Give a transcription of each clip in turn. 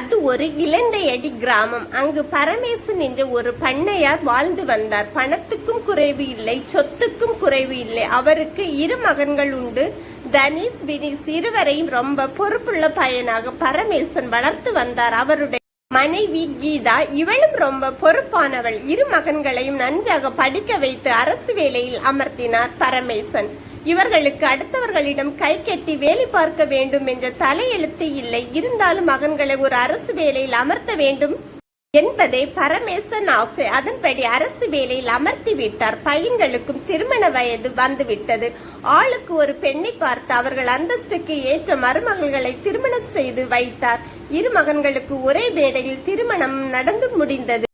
அது ஒரு இலந்தையடி கிராமம். அங்கு பரமேசன் என்ற ஒரு பண்ணையார் வாழ்ந்து வந்தார். பணத்துக்கும் குறைவு இல்லை சொத்துக்கும் குறைவு இல்லை. அவருக்கு இரு மகன்கள் உண்டு. தனிஷ் வினீஷ் இருவரையும் ரொம்ப பொறுப்புள்ள பையனாக பரமேசன் வளர்த்து வந்தார். அவருடைய மனைவி கீதா இவளும் ரொம்ப பொறுப்பானவள். இரு மகன்களையும் நன்றாக படிக்க வைத்து அரசு வேலையில் அமர்த்தினார் பரமேசன். இவர்களுக்கு அடுத்தவர்களிடம் கை கட்டி வேலை பார்க்க வேண்டும் என்ற தலையெழுத்து இல்லை. இருந்தாலும் மகன்களை ஒரு அரசு வேலையில் அமர்த்த வேண்டும் என்பதே பரமேசன் ஆசை. அதன்படி அரசு வேலையில் அமர்த்தி விட்டார். பையன்களுக்கும் திருமண வயது வந்துவிட்டது. ஆளுக்கு ஒரு பெண்ணை பார்த்து அவர்கள் அந்தஸ்துக்கு ஏற்ற மருமகள்களை திருமணம் செய்து வைத்தார். இரு மகன்களுக்கு ஒரே மேடையில் திருமணம் நடந்து முடிந்தது.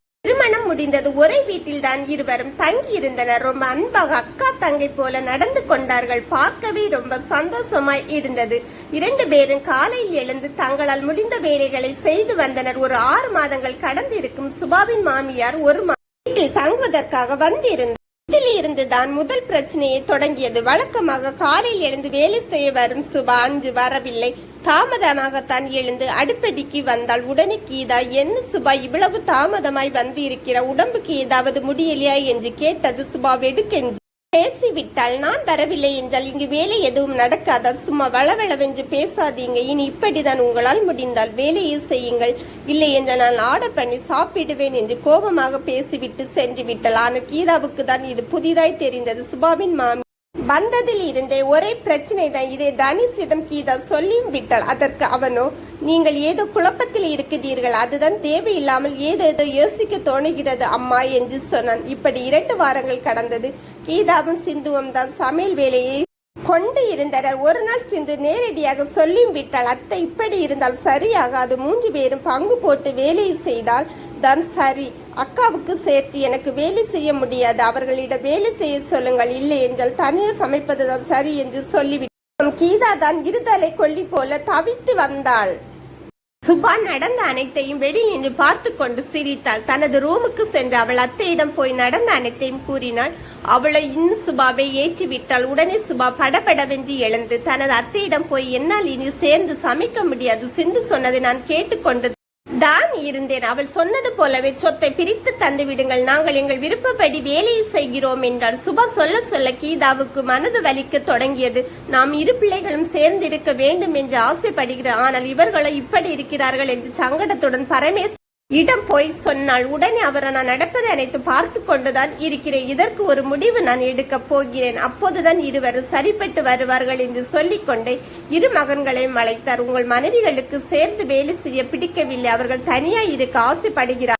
முடிந்தது ஒரே வீட்டில் தான் இருவரும் தங்கி இருந்தனர் ரொம்ப அன்பாக அக்கா தங்கை போல நடந்து கொண்டார்கள். பார்க்கவே ரொம்ப சந்தோஷமாய் இருந்தது. இரண்டு பேரும் காலையில் எழுந்து தங்களால் முடிந்த வேலைகளை செய்து வந்தனர். ஒரு ஆறு மாதங்கள் கடந்திருக்கும் சுபாவின் மாமியார் ஒரு மா- வீட்டில் தங்குவதற்காக வந்திருந்தார். இதில் இருந்துதான் முதல் பிரச்சனையை தொடங்கியது. வழக்கமாக காலையில் எழுந்து வேலை செய்ய வரும் சுபா அன்று வரவில்லை. தாமதமாகத்தான் எழுந்து அடுப்படிக்கு வந்தால் உடனே கீதா என்ன சுபா இவ்வளவு தாமதமாய் வந்து இருக்கிற உடம்புக்கு ஏதாவது முடியலையா? என்று கேட்டது சுபா வெடுக்கென்று பேசிவிட்டால் நான் வரவில்லை என்றால் இங்கு வேலை எதுவும் நடக்காதா? சும்மா வளவளவென்று பேசாதீங்க. இனி இப்படிதான் உங்களால் முடிந்தால் வேலையை செய்யுங்கள். இல்லை என்று நான் ஆர்டர் பண்ணி சாப்பிடுவேன் என்று கோபமாக பேசிவிட்டு சென்று விட்டால் ஆனால் கீதாவுக்கு தான் இது புதிதாய் தெரிந்தது. சுபாவின் மாமி வந்ததில் இருந்தே ஒரே பிரச்சனை தான் இதை தனிஷிடம் கீதா சொல்லியும் விட்டாள். அதற்கு அவனோ நீங்கள் ஏதோ குழப்பத்தில் இருக்கிறீர்கள். அதுதான் தேவையில்லாமல் ஏதேதோ யோசிக்க தோணுகிறது அம்மா என்று சொன்னான். இப்படி இரண்டு வாரங்கள் கடந்தது. கீதாவும் சிந்துவும் தான் சமையல் வேலையை கொண்டு இருந்தனர். ஒரு நாள் சிந்து நேரடியாக சொல்லியும் விட்டாள். அத்தை இப்படி இருந்தால் சரியாகாது. மூன்று பேரும் பங்கு போட்டு வேலையை செய்தால் தான் சரி. அக்காவுக்கு சேர்த்து எனக்கு வேலை செய்ய முடியாது. அவர்களிடம் வேலை செய்ய சொல்லுங்கள். இல்லை என்றால் தனியாக சமைப்பதுதான் சரி என்று சொல்லிவிட்டோம் கீதா தான் இருதலை கொல்லி போல தவித்து வந்தாள். சுபா நடந்த அனைத்தையும் வெளியில் நின்று பார்த்து கொண்டு சிரித்தாள். தனது ரூமுக்கு சென்று அவள் அத்தையிடம் போய் நடந்த அனைத்தையும் கூறினாள். அவளை இன்னும் சுபாவை ஏற்றி விட்டாள் உடனே சுபா படபடவென்று எழுந்து தனது அத்தையிடம் போய் என்னால் இனி சேர்ந்து சமைக்க முடியாது. சிந்து சொன்னதை நான் கேட்டுக்கொண்டு தான் இருந்தேன். அவள் சொன்னது போலவே சொத்தை பிரித்து தந்து விடுங்கள். நாங்கள் எங்கள் விருப்பப்படி வேலையை செய்கிறோம் என்றான். சுபா சொல்ல சொல்ல கீதாவுக்கு மனது வலிக்க தொடங்கியது. நாம் இரு பிள்ளைகளும் சேர்ந்திருக்க வேண்டும் என்று ஆசைப்படுகிறார் ஆனால் இவர்களோ இப்படி இருக்கிறார்கள் என்று சங்கடத்துடன் பரமேஸ் இடம் போய் சொன்னால் உடனே அவர் நான் நடப்பதை அனைத்து பார்த்து கொண்டுதான் இருக்கிறேன். இதற்கு ஒரு முடிவு நான் எடுக்க போகிறேன். அப்போதுதான் இருவரும் சரிப்பட்டு வருவார்கள் என்று சொல்லிக்கொண்டே இரு மகன்களையும் அழைத்தார். உங்கள் மனைவிகளுக்கு சேர்ந்து வேலை செய்ய பிடிக்கவில்லை. அவர்கள் தனியா இருக்க ஆசைப்படுகிறார்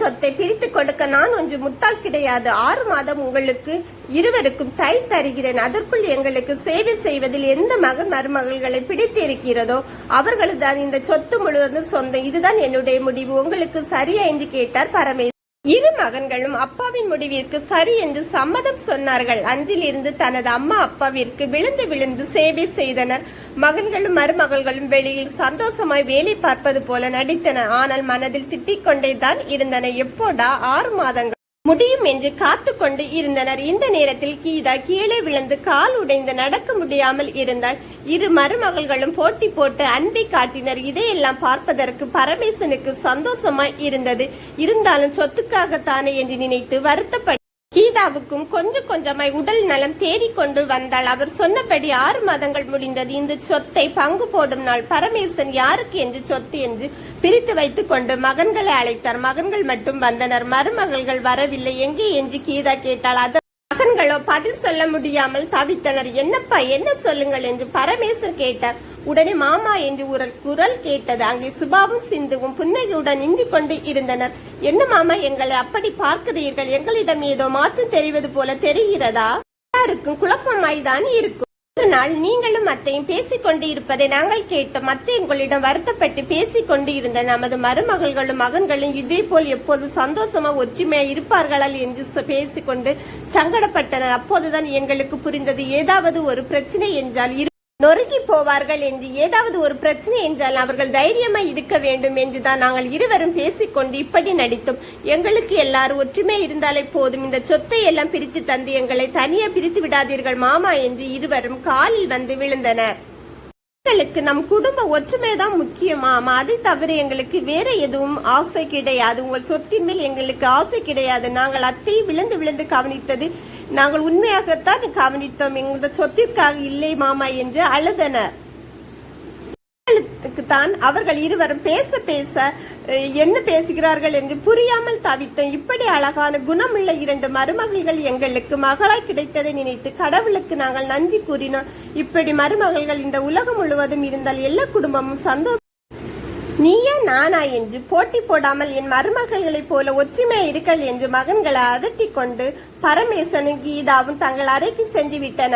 சொத்தை பிரித்து கொடுக்க நான் ஒன்று முட்டாள் கிடையாது. ஆறு மாதம் உங்களுக்கு இருவருக்கும் டைம் தருகிறேன். அதற்குள் எங்களுக்கு சேவை செய்வதில் எந்த மகன் மருமகள்களை பிடித்து இருக்கிறதோ அவர்களுக்கு தான் இந்த சொத்து முழுவதும் சொந்தம். இதுதான் என்னுடைய முடிவு. உங்களுக்கு சரியா என்று கேட்டார் பரமேஸ்வரன் இரு மகன்களும் அப்பாவின் முடிவிற்கு சரி என்று சம்மதம் சொன்னார்கள். அன்றிலிருந்து தனது அம்மா அப்பாவிற்கு விழுந்து விழுந்து சேவை செய்தனர். மகன்களும் மருமகள்களும் வெளியில் சந்தோஷமாய் வேலை பார்ப்பது போல நடித்தனர் ஆனால் மனதில் திட்டிக் கொண்டேதான் இருந்தன. எப்போடா ஆறு மாதங்கள் முடியும் என்று காத்து கொண்டு இருந்தனர். இந்த நேரத்தில் கீதா கீழே விழுந்து கால் உடைந்து நடக்க முடியாமல் இருந்தாள். இரு மருமகள்களும் போட்டி போட்டு அன்பை காட்டினர். இதையெல்லாம் பார்ப்பதற்கு பரமேசனுக்கு சந்தோஷமாய் இருந்தது. இருந்தாலும் சொத்துக்காகத்தானே என்று நினைத்து வருத்தப்பட்டு கீதாவுக்கும் கொஞ்சம் கொஞ்சமாய் உடல் நலம் தேறிக்கொண்டு வந்தாள். அவர் சொன்னபடி ஆறு மாதங்கள் முடிந்தது. இந்த சொத்தை பங்கு போடும் நாள் பரமேசன் யாருக்கு என்று சொத்து என்று பிரித்து வைத்துக் கொண்டு மகன்களை அழைத்தார். மகன்கள் மட்டும் வந்தனர். மருமகள்கள் வரவில்லை. எங்கே என்று கீதா கேட்டாள். அது மகன்களோ பதில் சொல்ல முடியாமல் தவித்தனர். என்னப்பா என்ன சொல்லுங்கள் என்று பரமேசன் கேட்டார். உடனே மாமா என்று உரல் குரல் கேட்டது. அங்கே சுபாவும் சிந்துவும் புன்னகையுடன் நின்று கொண்டு இருந்தனர். என்ன மாமா எங்களை அப்படி பார்க்கிறீர்கள்? எங்களிடம் ஏதோ மாற்றம் தெரிவது போல தெரிகிறதா? எல்லாருக்கும் குழப்பமாய்தான் இருக்கும். ஒரு நாள் நீங்களும் அத்தையும் பேசிக் கொண்டு இருப்பதை நாங்கள் கேட்டோம். அத்தை உங்களிடம் வருத்தப்பட்டு பேசிக் கொண்டு இருந்த நமது மருமகள்களும் மகன்களும் இதே போல் எப்போது சந்தோஷமா ஒற்றுமையா இருப்பார்களா என்று பேசிக்கொண்டு சங்கடப்பட்டனர். அப்போதுதான் எங்களுக்கு புரிந்தது. ஏதாவது ஒரு பிரச்சனை என்றால் நொறுங்கி போவார்கள் என்று ஏதாவது ஒரு பிரச்சனை என்றால் அவர்கள் தைரியமாய் இருக்க வேண்டும் என்றுதான் நாங்கள் இருவரும் பேசிக்கொண்டு இப்படி நடித்தோம். எங்களுக்கு எல்லாரும் ஒற்றுமை இருந்தாலே போதும். இந்த சொத்தை எல்லாம் பிரித்து தந்து எங்களை தனியே பிரித்து விடாதீர்கள் மாமா என்று இருவரும் காலில் வந்து விழுந்தனர். எங்களுக்கு நம் குடும்ப ஒற்றுமை தான் முக்கியமாம் அதை தவிர எங்களுக்கு வேற எதுவும் ஆசை கிடையாது. உங்கள் சொத்தின் மேல் எங்களுக்கு ஆசை கிடையாது. நாங்கள் அத்தை விழுந்து விழுந்து கவனித்தது நாங்கள் உண்மையாகத்தான் கவனித்தோம். எங்களது சொத்திற்காக இல்லை மாமா என்று அழுதனர் தான் அவர்கள் இருவரும் பேச பேச என்ன பேசுகிறார்கள் என்று புரியாமல் தவித்தோம் இப்படி அழகான குணமுள்ள இரண்டு மருமகள்கள் எங்களுக்கு மகளாய் கிடைத்ததை நினைத்து கடவுளுக்கு நாங்கள் நன்றி கூறினோம். இப்படி மருமகள்கள் இந்த உலகம் முழுவதும் இருந்தால் எல்லா குடும்பமும் சந்தோஷம் நீயா நானா என்று போட்டி போடாமல் என் மருமகள்களைப் போல ஒற்றுமை இருக்கல் என்று மகன்களை அதட்டிக் கொண்டு பரமேசனும் கீதாவும் தங்கள் அறைக்கு சென்று விட்டனர்